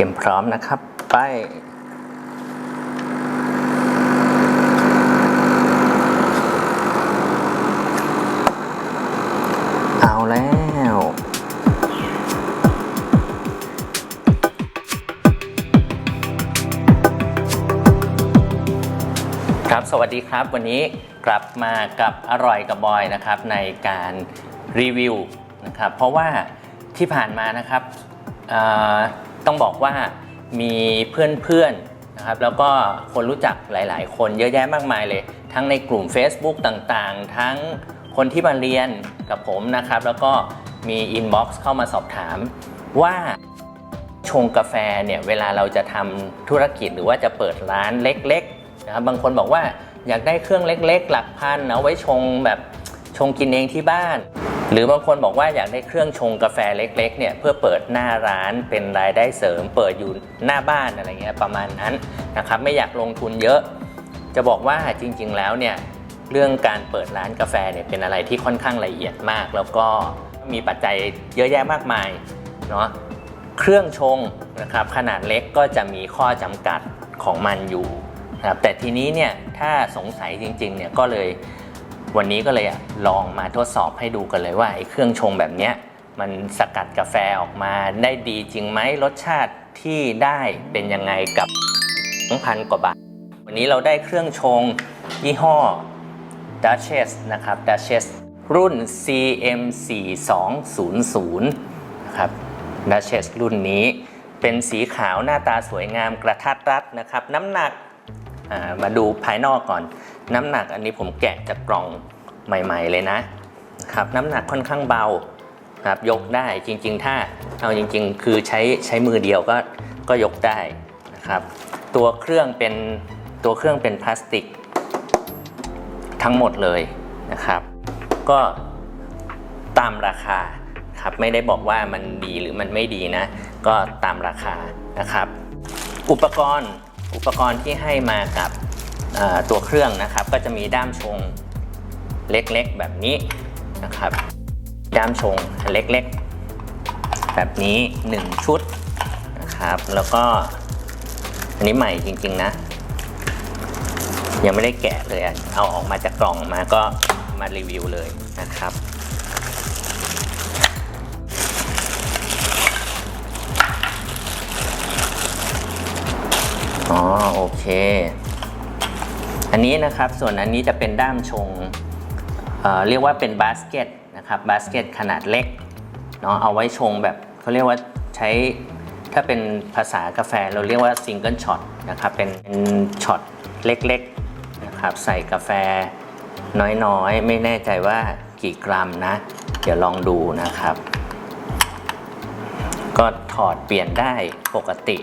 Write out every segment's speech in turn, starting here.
รียมพร้อมนะครับ ไป เอาแล้วครับสวัสดีครับ วันนี้กลับมากับอร่อยกับบอยนะครับ ในการรีวิวนะครับ เพราะว่าที่ผ่านมานะครับ ต้องบอกว่ามีเพื่อนๆนะครับแล้วก็คนรู้จักหลาย ๆ คนเยอะแยะมากมายเลย ทั้งในกลุ่ม Facebook ต่างๆ ทั้งคนที่มาเรียนกับผมนะครับ แล้วก็มีอินบ็อกซ์เข้ามาสอบถามว่าชงกาแฟเนี่ยเวลาเราจะทำธุรกิจหรือว่าจะเปิดร้านเล็กๆนะครับบางคนบอกว่าอยากได้เครื่องเล็ก ๆ หลักพันเอาไว้ชงแบบชงกินเองที่บ้าน หรือบางคนบอกว่าอยากได้เครื่องชงกาแฟเล็กๆเนี่ยเพื่อเปิดหน้าร้านเป็นรายได้เสริม เปิดอยู่หน้าบ้านอะไรเงี้ยประมาณนั้นนะครับไม่อยากลงทุนเยอะ จะบอกว่าจริง ๆ แล้วเนี่ยเรื่องการเปิดร้านกาแฟเนี่ยเป็นอะไรที่ค่อนข้างละเอียดมาก แล้วก็มีปัจจัยเยอะแยะมากมายเนาะเครื่องชงนะครับขนาดเล็กก็จะมีข้อจำกัดของมันอยู่นะครับแต่ทีนี้เนี่ยถ้าสงสัยจริงๆเนี่ยก็เลย วันนี้ก็เลยลองมาทดสอบให้ดูกันเลยว่าไอ้เครื่องชงแบบเนี้ยมันสกัดกาแฟออกมาได้ดีจริงไหมรสชาติที่ได้เป็นยังไงกับ2,000กว่าบาท วันนี้เราได้เครื่องชงยี่ห้อ Duchess นะครับ Duchess รุ่น CM4200 นะครับ Duchess รุ่นนี้เป็นสีขาวหน้าตาสวยงามกระทัดรัดนะครับ น้ำหนักมาดูภายนอกก่อน น้ำหนักอันนี้ผมแกะจากกล่องใหม่ ๆ เลยนะครับน้ำหนักค่อนข้างเบาครับยกได้จริง ๆ ถ้าเอาจริง ๆ คือใช้ใช้มือเดียวก็ก็ยกได้นะครับตัวเครื่องเป็นตัวเครื่องเป็นพลาสติก ทั้งหมดเลยนะครับ ก็ตามราคาครับไม่ได้บอกว่ามันดีหรือมันไม่ดีนะ ก็ตามราคานะครับ อุปกรณ์อุปกรณ์ที่ให้มากับ ตัวเครื่องนะครับก็จะมีด้ามชงเล็กๆแบบนี้นะครับ ด้ามชงเล็กๆ แบบนี้ 1 ชุดนะครับ แล้วก็อันนี้ใหม่จริงๆนะ ยังไม่ได้แกะเลยเอาออกมาจากกล่องมาก็มารีวิวเลยนะครับอ๋อโอเค อันนี้นะครับส่วนอันนี้จะเป็นด้ามชงเเรียกว่าเป็นบาสเกตนะครับบาสเกตขนาดเล็กเนาะเอาไว้ชงแบบเขาเรียกว่าใช้ถ้าเป็นภาษากาแฟเราเรียกว่าซิงเกิลช็อตนะครับเป็นเป็นช็อตเล็กๆนะครับใส่กาแฟน้อยๆ ไม่แน่ใจว่ากี่กรัมนะ เดี๋ยวลองดูนะครับ ก็ถอดเปลี่ยนได้ปกติ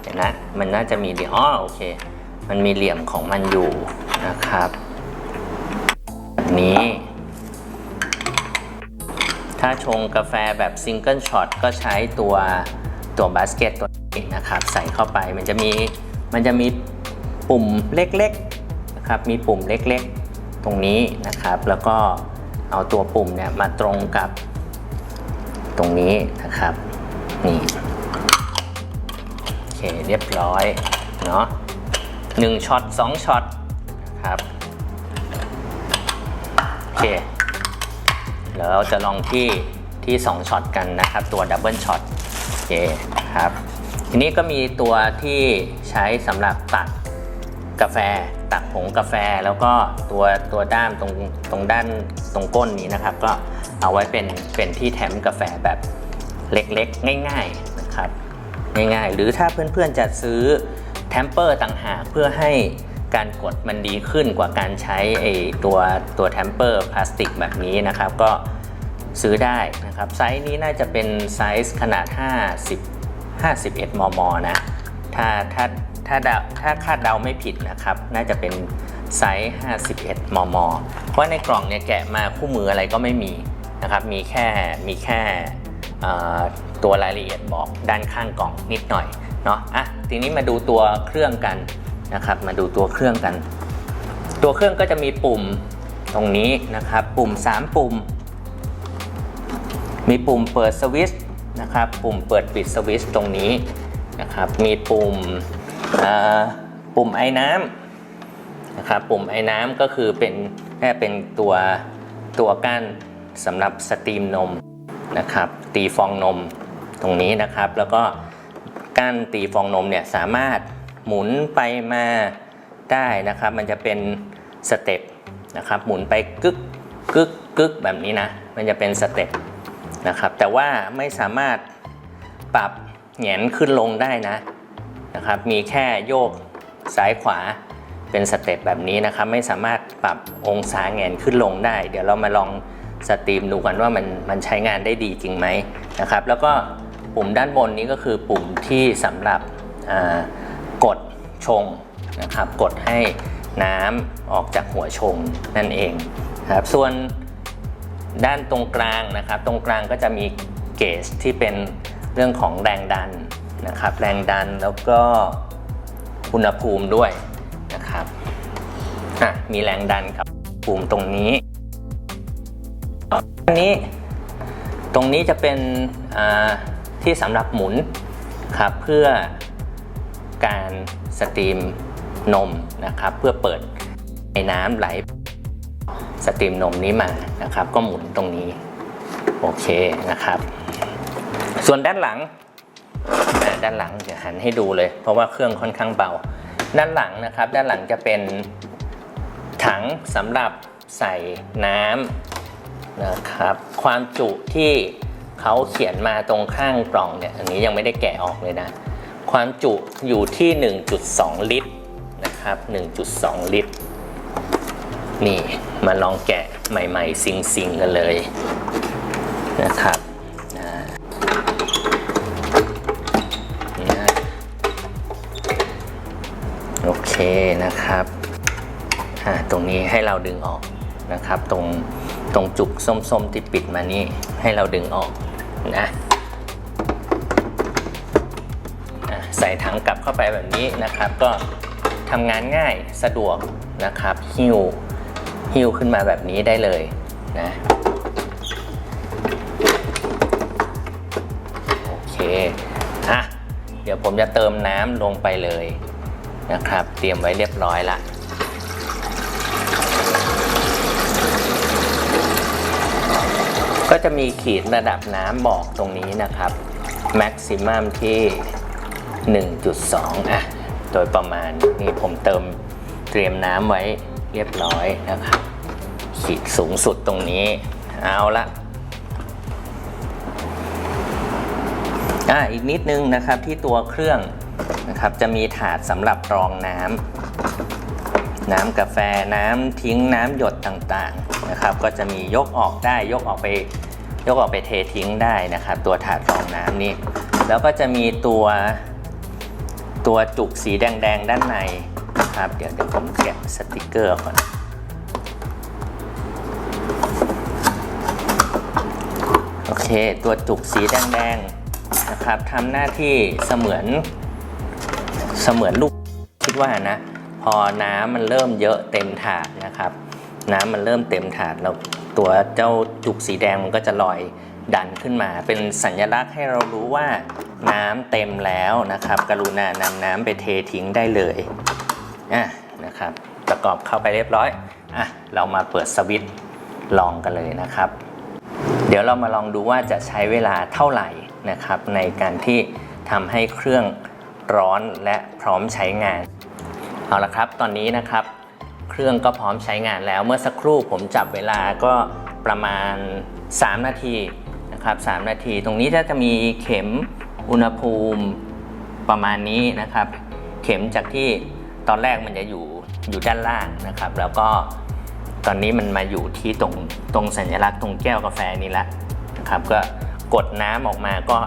เห็นนะมันน่าจะมีเหลี่ยมอ๋อโอเค มันมีเหลี่ยมของมันอยู่นะครับแบบนี้ ถ้าชงกาแฟแบบซิงเกิลช็อตก็ใช้ตัวตัวบาสเกตตัวนี้นะครับ ใส่เข้าไปมันจะมีมันจะมีปุ่มเล็กๆนะครับมีปุ่มเล็กๆ ตรงนี้นะครับ แล้วก็เอาตัวปุ่มเนี่ยมาตรงกับตรงนี้นะครับนี่โอเคเรียบร้อยเนาะ หนึ่งช็อตสองช็อตครับโอเคเดี๋ยวเราจะลองที่ที่2ช็อตกันนะครับ ตัวดับเบิลช็อตโอเคครับ ทีนี้ก็มีตัวที่ใช้สำหรับตักกาแฟ ตักผงกาแฟแล้วก็ตัวตัวด้ามตรงตรงด้านตรงก้นนี้นะครับ ก็เอาไว้เป็นเป็นที่แถมกาแฟแบบเล็กๆ ง่าย ๆนะครับ ง่ายๆ หรือถ้าเพื่อนๆจะซื้อ แทมเปอร์ต่างหากเพื่อให้การกดมันดีขึ้นกว่าการใช้ไอตัวตัวแทมเปอร์พลาสติกแบบนี้นะครับ ก็ซื้อได้นะครับ ไซส์นี้น่าจะเป็นไซส์ขนาด 50 51 มม นะ ถ้าถ้าถ้าถ้าคาดเดาไม่ผิดนะครับ น่าจะเป็นไซส์ 51 มม เพราะในกล่องเนี่ยแกะมาคู่มืออะไรก็ไม่มีนะครับ มีแค่มีแค่ตัวรายละเอียดบอกด้านข้างกล่องนิดหน่อย เนาะอะทีนี้มาดูตัวเครื่องกันนะครับ มาดูตัวเครื่องกัน ตัวเครื่องก็จะมีปุ่มตรงนี้นะครับ ปุ่ม 3 ปุ่ม มีปุ่มเปิดสวิตช์นะครับ ปุ่มเปิดปิดสวิตช์ตรงนี้นะครับ มีปุ่มปุ่มไอ้น้ำนะครับ ปุ่มไอ้น้ำก็คือเป็นแค่เป็นตัวตัวก้านสำหรับสตรีมนมนะครับ ตีฟองนมตรงนี้นะครับ แล้วก็ ก้านตีฟองนมเนี่ยสามารถหมุนไปมาได้นะครับ มันจะเป็นสเต็ปนะครับหมุนไปกึกกึกกึกแบบนี้นะมันจะเป็นสเต็ปนะครับแต่ว่าไม่สามารถปรับแหงนขึ้นลงได้นะนะครับมีแค่โยกซ้ายขวาเป็นสเต็ปแบบนี้นะครับไม่สามารถปรับองศาแหงนขึ้นลงได้ เดี๋ยวเรามาลองสตรีมดูกันว่ามันมันใช้งานได้ดีจริงไหมนะครับแล้วก็ ปุ่มด้านบนนี้ก็คือปุ่มที่สำหรับกดชงนะครับ กดให้น้ำออกจากหัวชงนั่นเองครับส่วนด้านตรงกลางนะครับ ตรงกลางก็จะมีเกจที่เป็นเรื่องของแรงดันนะครับ แรงดันแล้วก็อุณหภูมิด้วยนะครับอะมีแรงดันกับภูมิตรงนี้อันนี้ตรงนี้จะเป็นอ่า ที่สำหรับหมุนครับเพื่อการสตรีมนมนะครับ เพื่อเปิดให้น้ำไหลสตรีมนมนี้มานะครับ ก็หมุนตรงนี้ โอเคนะครับ ส่วนด้านหลังด้านหลังเดี๋ยวหันให้ดูเลย เพราะว่าเครื่องค่อนข้างเบา ด้านหลังนะครับ ด้านหลังจะเป็นถังสำหรับใส่น้ำนะครับ ความจุที่ เขาเขียนมาตรงข้างกล่องเนี่ยอันนี้ยังไม่ได้แกะออกเลยนะ ความจุอยู่ที่ 1.2 ลิตรนะครับ 1.2 ลิตร นี่มาลองแกะใหม่ๆ ซิงๆกันเลยนะครับอ่านะโอเคนะครับตรงนี้ให้เราดึงออกนะครับ ตรงตรงจุกส้มๆที่ปิดมานี่ให้เราดึงออก นะใส่ถังกลับเข้าไปแบบนี้นะครับ ก็ทำงานง่ายสะดวกนะครับหิ้วหิ้วขึ้นมาแบบนี้ได้เลยนะโอเคอะเดี๋ยวผมจะเติมน้ำลงไปเลยนะครับ เตรียมไว้เรียบร้อยละ จะมีขีดระดับน้ำบอกตรงนี้นะครับแม็กซิมัมที่ 1.2 อะ โดยประมาณนี่ผมเติมเตรียมน้ำไว้เรียบร้อยนะครับ ขีดสูงสุดตรงนี้ เอาละอ่าอีกนิดนึงนะครับที่ตัวเครื่องนะครับจะมีถาดสำหรับรองน้ำน้ำกาแฟน้ำทิ้งน้ำหยดต่างๆนะครับ ก็จะมียกออกได้ยกออกไป ยกออกไปเททิ้งได้นะครับ ตัวถาดรองน้ำนี่แล้วก็จะมีตัวตัวจุกสีแดง ๆ ด้านในนะครับ เดี๋ยวเดี๋ยวผมแกะสติกเกอร์ก่อนโอเค ตัวจุกสีแดง ๆ นะครับทำหน้าที่เสมือนเสมือนลูกคิดว่านะ พอน้ำมันเริ่มเยอะเต็มถาดนะครับ น้ำมันเริ่มเต็มถาดแล้ว ตัวเจ้าจุกสีแดงมันก็จะลอยดันขึ้นมา เป็นสัญลักษณ์ให้เรารู้ว่าน้ำเต็มแล้วนะครับ กรุณานำน้ำไปเททิ้งได้เลยอะนะครับ ประกอบเข้าไปเรียบร้อยอะเรามาเปิดสวิตช์ลองกันเลยนะครับ เดี๋ยวเรามาลองดูว่าจะใช้เวลาเท่าไหร่นะครับ ในการที่ทำให้เครื่องร้อนและพร้อมใช้งาน เอาละครับ ตอนนี้นะครับ เครื่องก็พร้อมใช้งานแล้ว เมื่อสักครู่ผมจับเวลาก็ประมาณ 3 นาทีนะครับ3นาที ตรงนี้ถ้าจะมีเข็มอุณหภูมิประมาณนี้นะครับ เข็มจากที่ตอนแรกมันจะอยู่อยู่ด้านล่างนะครับ แล้วก็ตอนนี้มันมาอยู่ที่ตรงตรงสัญลักษณ์ตรงแก้วกาแฟนี้ล้วนะครับ ก็กดน้ำออกมาก็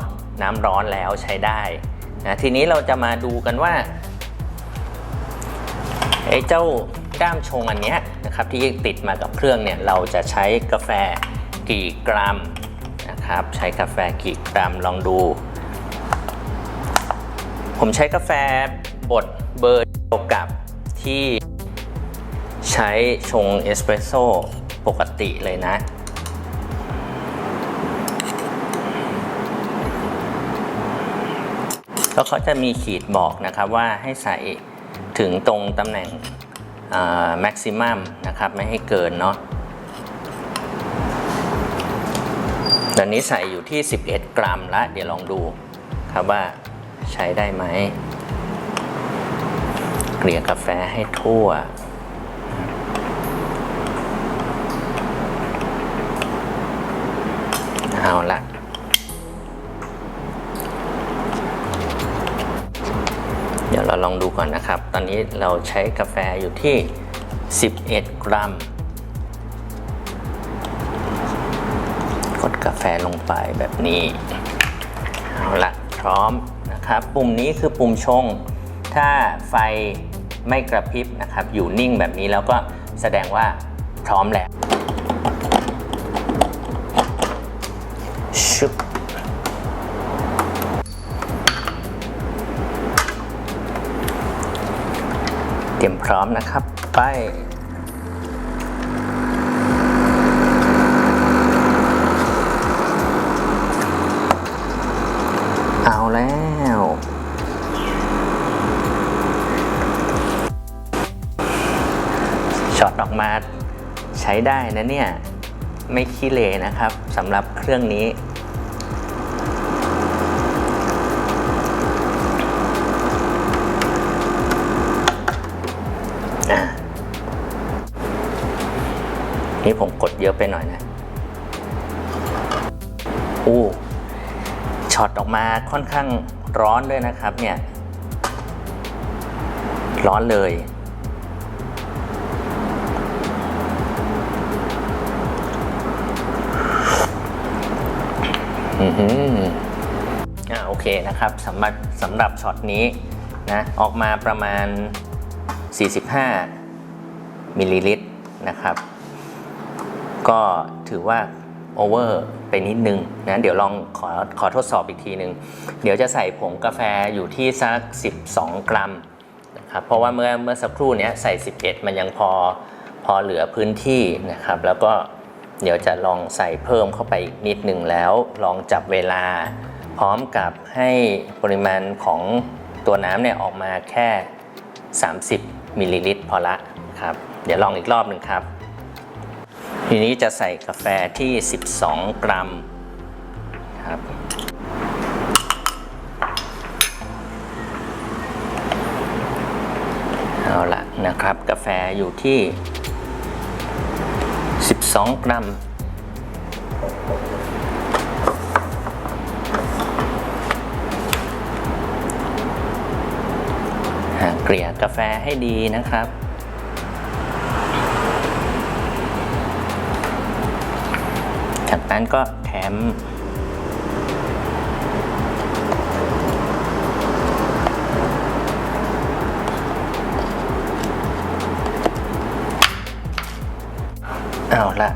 น้ำร้อนแล้วใช้ได้นะทีนี้เราจะมาดูกันว่าไอ้เจ้า ด้ามชงอันนี้นะครับที่ติดมากับเครื่องเนี่ยเราจะใช้กาแฟกี่กรัมนะครับใช้กาแฟกี่กรัมลองดู ผมใช้กาแฟบดเบอร์เดียวกับที่ใช้ชงเอสเปรสโซ่ปกติเลยนะแล้วเขาจะมีขีดบอกนะครับว่าให้ใส่ถึงตรงตำแหน่ง แม็กซิมัมนะครับไม่ให้เกินเนาะตอนนี้ใส่อยู่ที่ 11 กรัมละ เดี๋ยวลองดูครับว่าใช้ได้ไหม เกลี่ยกาแฟให้ทั่ว เอาละ ลองดูก่อนนะครับ ตอนนี้เราใช้กาแฟอยู่ที่ 11 กรัม กดกาแฟลงไปแบบนี้ เอาละพร้อมนะครับ ปุ่มนี้คือปุ่มชง ถ้าไฟไม่กระพริบนะครับ อยู่นิ่งแบบนี้แล้วก็แสดงว่าพร้อมแล้ว เตรียมพร้อมนะครับ ไป เอาแล้ว ช็อตออกมาใช้ได้นะเนี่ย ไม่ขี้เลนะครับสำหรับเครื่องนี้ นี่ผมกดเยอะไปหน่อยนะอู้ช็อตออกมาค่อนข้างร้อนด้วยนะครับเนี่ย ร้อนเลย อือหืออ่าโอเคนะครับสำหรับสำหรับช็อตนี้นะออกมาประมาณ 45 มิลลิลิตรนะครับ ก็ถือว่าโอเวอร์ไปนิดนึงนะเดี๋ยวลองขอขอทดสอบอีกทีหนึ่งเดี๋ยวจะใส่ผงกาแฟอยู่ที่สัก 12 กรัมนะครับเพราะว่าเมื่อเมื่อสักครู่นี้ใส่ 11 มันยังพอพอเหลือพื้นที่นะครับ แล้วก็เดี๋ยวจะลองใส่เพิ่มเข้าไปอีกนิดนึงแล้ว ลองจับเวลา พร้อมกับให้ปริมาณของตัวน้ำเนี่ยออกมาแค่ 30มิลลิลิตรพอละครับเดี๋ยวลองอีกรอบหนึ่งครับ ทีนี้จะใส่กาแฟที่ 12 กรัมครับเอาละนะครับ กาแฟอยู่ที่ 12 กรัมหาเกลี่ยกาแฟให้ดีนะครับ จากนั้นก็แถม เอาละ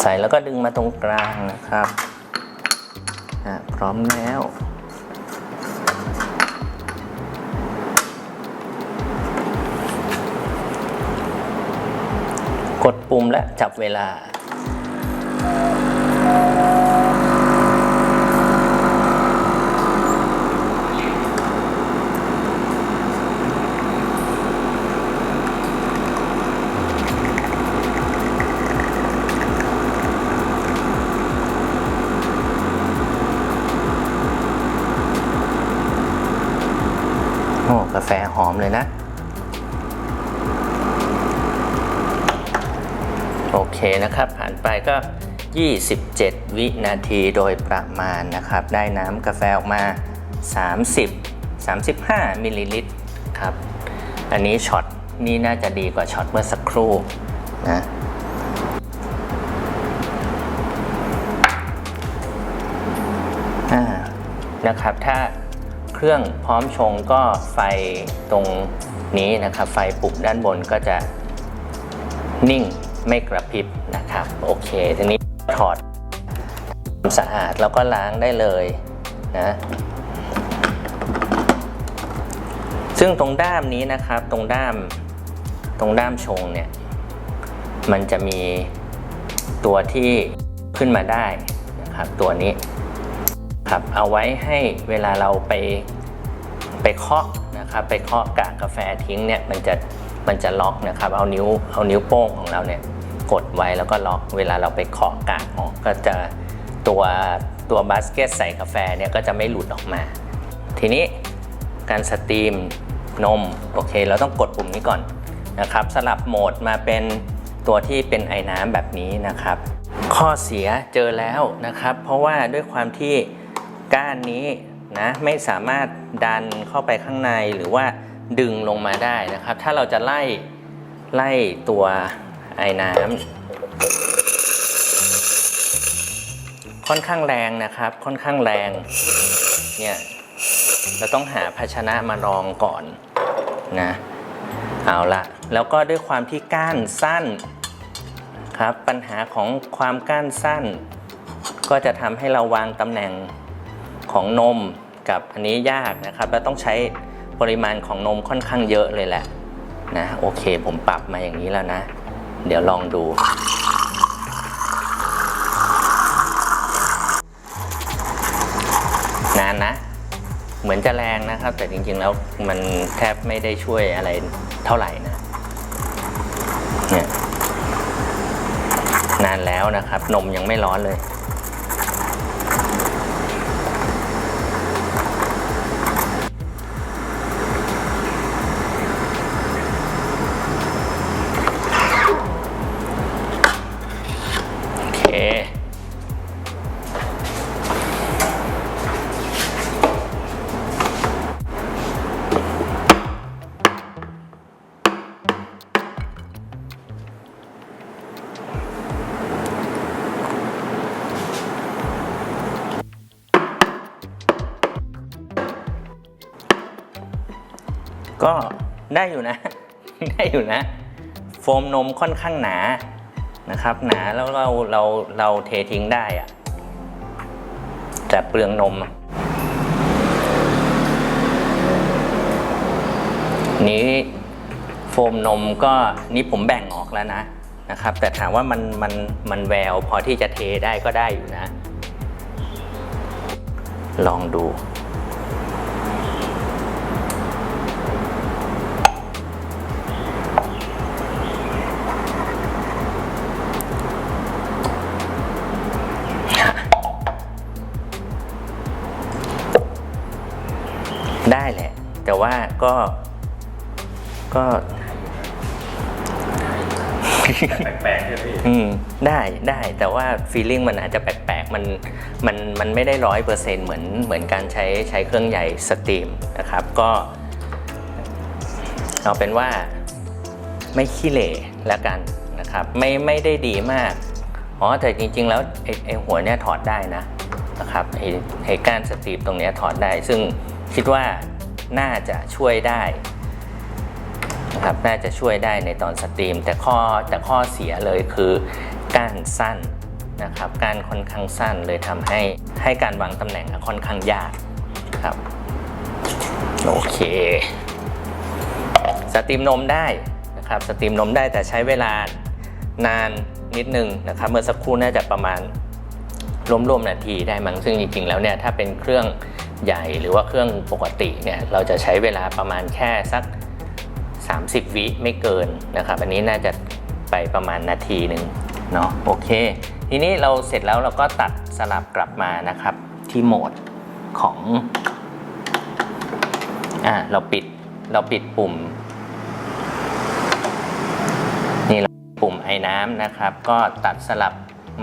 ใส่แล้วก็ดึงมาตรงกลางนะครับ พร้อมแล้ว กดปุ่มและจับเวลา โอ้กาแฟหอมเลยนะ เคนะครับ ผ่านไปก็ 27 วินาทีโดยประมาณนะครับ ได้น้ำกาแฟออกมา 30 35 มิลลิลิตรครับ อันนี้ช็อตนี่น่าจะดีกว่าช็อตเมื่อสักครู่นะนะครับ ถ้าเครื่องพร้อมชงก็ไฟตรงนี้นะครับ ไฟปุ่มด้านบนก็จะนิ่ง ไม่กระพริบนะครับ โอเค ทีนี้ถอดความสะอาดแล้วก็ล้างได้เลยนะซึ่งตรงด้ามนี้นะครับตรงด้ามตรงด้ามชงเนี่ยมันจะมีตัวที่ขึ้นมาได้นะครับตัวนี้ครับเอาไว้ให้เวลาเราไปไปเคาะนะครับไปเคาะกากกาแฟทิ้งเนี่ยมันจะมันจะล็อกนะครับเอานิ้วเอานิ้วโป้งของเราเนี่ย กดไว้แล้วก็ล็อกเวลาเราไปเคาะกากออกก็จะตัวตัวบาสเกตใส่กาแฟเนี่ยก็จะไม่หลุดออกมา ทีนี้การสตรีมนมโอเค เราต้องกดปุ่มนี้ก่อนนะครับสลับโหมดมาเป็นตัวที่เป็นไอ้น้ำแบบนี้นะครับ ข้อเสียเจอแล้วนะครับ เพราะว่าด้วยความที่ก้านนี้นะไม่สามารถดันเข้าไปข้างในหรือว่าดึงลงมาได้นะครับ ถ้าเราจะไล่ไล่ตัว ไอ้น้ำค่อนข้างแรงนะครับ ค่อนข้างแรง เนี่ยเราต้องหาภาชนะมารองก่อนนะ เอาละแล้วก็ด้วยความที่ก้านสั้นครับ ปัญหาของความก้านสั้น ก็จะทำให้เราวางตำแหน่งของนมกับอันนี้ยากนะครับแล้วต้องใช้ปริมาณของนมค่อนข้างเยอะเลยแหละนะโอเคผมปรับมาอย่างนี้แล้วนะ เดี๋ยวลองดู นานนะ เหมือนจะแรงนะครับ แต่จริงๆแล้วมันแทบไม่ได้ช่วยอะไรเท่าไหร่นะ เนี่ย นานแล้วนะครับ นมยังไม่ร้อนเลย ก็ได้อยู่นะ ได้อยู่นะ โฟมนมค่อนข้างหนา นะครับ หนาแล้วเราเราเราเททิ้งได้อะแต่เปลืองนม นี้โฟมนมก็นี่ผมแบ่งออกแล้วนะนะครับ แต่ถามว่ามันมันมันแววพอที่จะเทได้ก็ได้อยู่นะ ลองดู แหละ แต่ว่าก็ก็แปลกๆใช่ไหมพี่อืมได้ได้แต่ว่าฟีลลิ่งมันอาจจะแปลกๆมันมันมันไม่ได้ร้อยเปอร์เซ็นต์เหมือนเหมือนการใช้ใช้เครื่องใหญ่สตรีมนะครับ ก็เอาเป็นว่าไม่ขี้เหร่แล้วกันนะครับ ไม่ไม่ได้ดีมากอ๋อแต่จริง ๆ แล้วไอ้ไอ้หัวเนี่ยถอดได้นะนะครับไอ้ไอ้ก้านสตรีมตรงเนี้ยถอดได้ ซึ่งคิดว่า น่าจะช่วยได้นะครับน่าจะช่วยได้ในตอนสตรีม แต่ข้อแต่ข้อเสียเลยคือก้านสั้นนะครับก้านค่อนข้างสั้นเลยทำให้ให้การวางตำแหน่งค่อนข้างยากครับโอเคสตรีมนมได้นะครับสตรีมนมได้แต่ใช้เวลานานนิดนึงนะครับเมื่อสักครู่น่าจะประมาณรวมๆนาทีได้มั้งซึ่งจริงๆแล้วเนี่ยถ้าเป็นเครื่อง ใหญ่หรือว่าเครื่องปกติเนี่ยเราจะใช้เวลาประมาณแค่สัก 30 วิไม่เกินนะครับ อันนี้น่าจะไปประมาณนาทีหนึ่งเนาะโอเค ทีนี้เราเสร็จแล้วเราก็ตัดสลับกลับมานะครับที่โหมดของอ่าเราปิดเราปิดปุ่มนี่เราปุ่มไอ้น้ำนะครับ ก็ตัดสลับ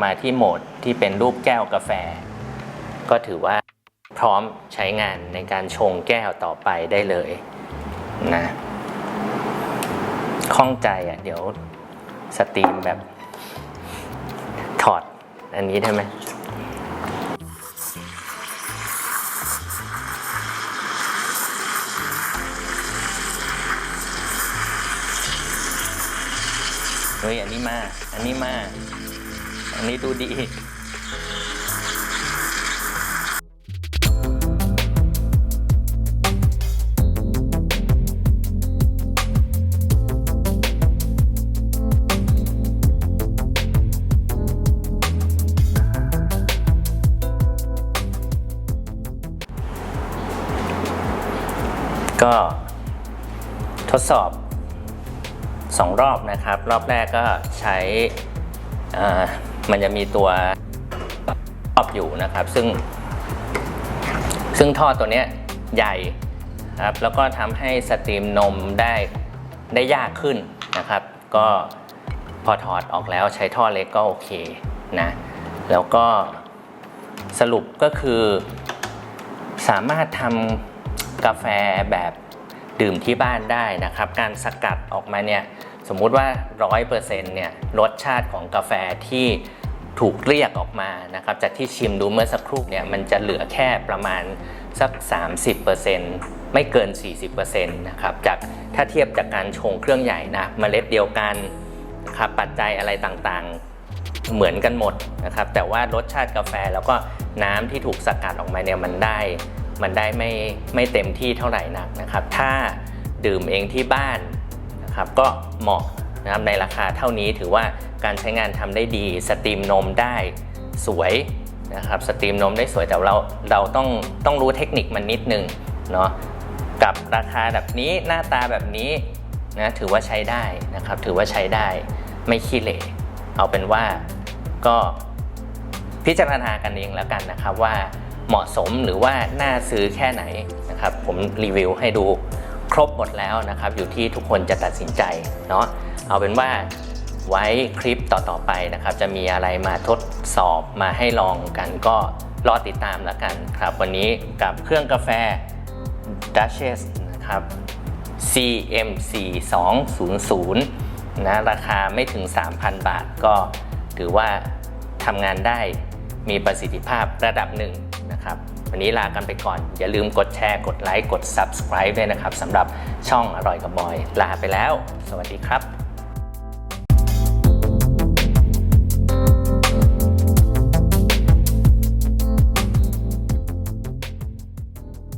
มาที่โหมดที่เป็นรูปแก้วกาแฟ ก็ถือว่า ร้อมใช้งานในการชงแก้วต่อไปได้เลยนะข้องใจอะ เดี๋ยวสตรีมแบบถอดอันนี้ได้ไหมเฮ้ยอันนี้มา อันนี้มา อันนี้ดูดี 2 รอบนะครับ รอบแรกก็ใช้มันจะมีตัวครอบอยู่นะครับ ซึ่ง ซึ่งท่อตัวนี้ใหญ่ครับแล้วก็ทำให้สตรีมนมได้ได้ยากขึ้นนะครับ ก็พอถอดออกแล้วใช้ท่อเล็กก็โอเคนะแล้วก็สรุปก็คือ สามารถทำกาแฟแบบ ดื่มที่บ้านได้นะครับ การสกัดออกมาเนี่ยสมมุติว่า 100%เนี่ยรสชาติของกาแฟที่ถูกเรียกออกมานะครับจากที่ชิมดูเมื่อสักครู่เนี่ยมันจะเหลือแค่ประมาณสัก 30%ไม่เกิน 40%นะครับจากถ้าเทียบจากการชงเครื่องใหญ่นะเมล็ดเดียวกันนะครับปัจจัยอะไรต่างๆเหมือนกันหมดนะครับแต่ว่ารสชาติกาแฟแล้วก็น้ำที่ถูกสกัดออกมาเนี่ยมันได้ มันได้ไม่ไม่เต็มที่เท่าไหร่นักนะครับ ถ้าดื่มเองที่บ้านนะครับก็เหมาะนะครับในราคาเท่านี้ถือว่าการใช้งานทำได้ดีสตรีมนมได้สวยนะครับสตรีมนมได้สวยแต่เราเราต้องต้องรู้เทคนิคมันนิดนึงเนาะกับราคาแบบนี้หน้าตาแบบนี้นะถือว่าใช้ได้นะครับ ถือว่าใช้ได้ไม่ขี้เหร่เอาเป็นว่าก็พิจารณากันเองแล้วกันนะครับว่า เหมาะสมหรือว่าน่าซื้อแค่ไหนนะครับ ผมรีวิวให้ดูครบหมดแล้วนะครับ อยู่ที่ทุกคนจะตัดสินใจเนาะเอาเป็นว่าไว้คลิปต่อๆไปนะครับ จะมีอะไรมาทดสอบมาให้ลองกันก็รอติดตามแล้วกันครับ วันนี้กับเครื่องกาแฟ Duchess นะครับ CMC 200นะราคาไม่ถึง 3,000 บาทก็ถือว่าทำงานได้มีประสิทธิภาพระดับหนึ่ง นะครับ วันนี้ลากันไปก่อน อย่าลืมกดแชร์ กดไลค์ กด Subscribe ด้วยนะครับสำหรับช่องอร่อยกับบอย ลาไปแล้ว สวัสดีครับ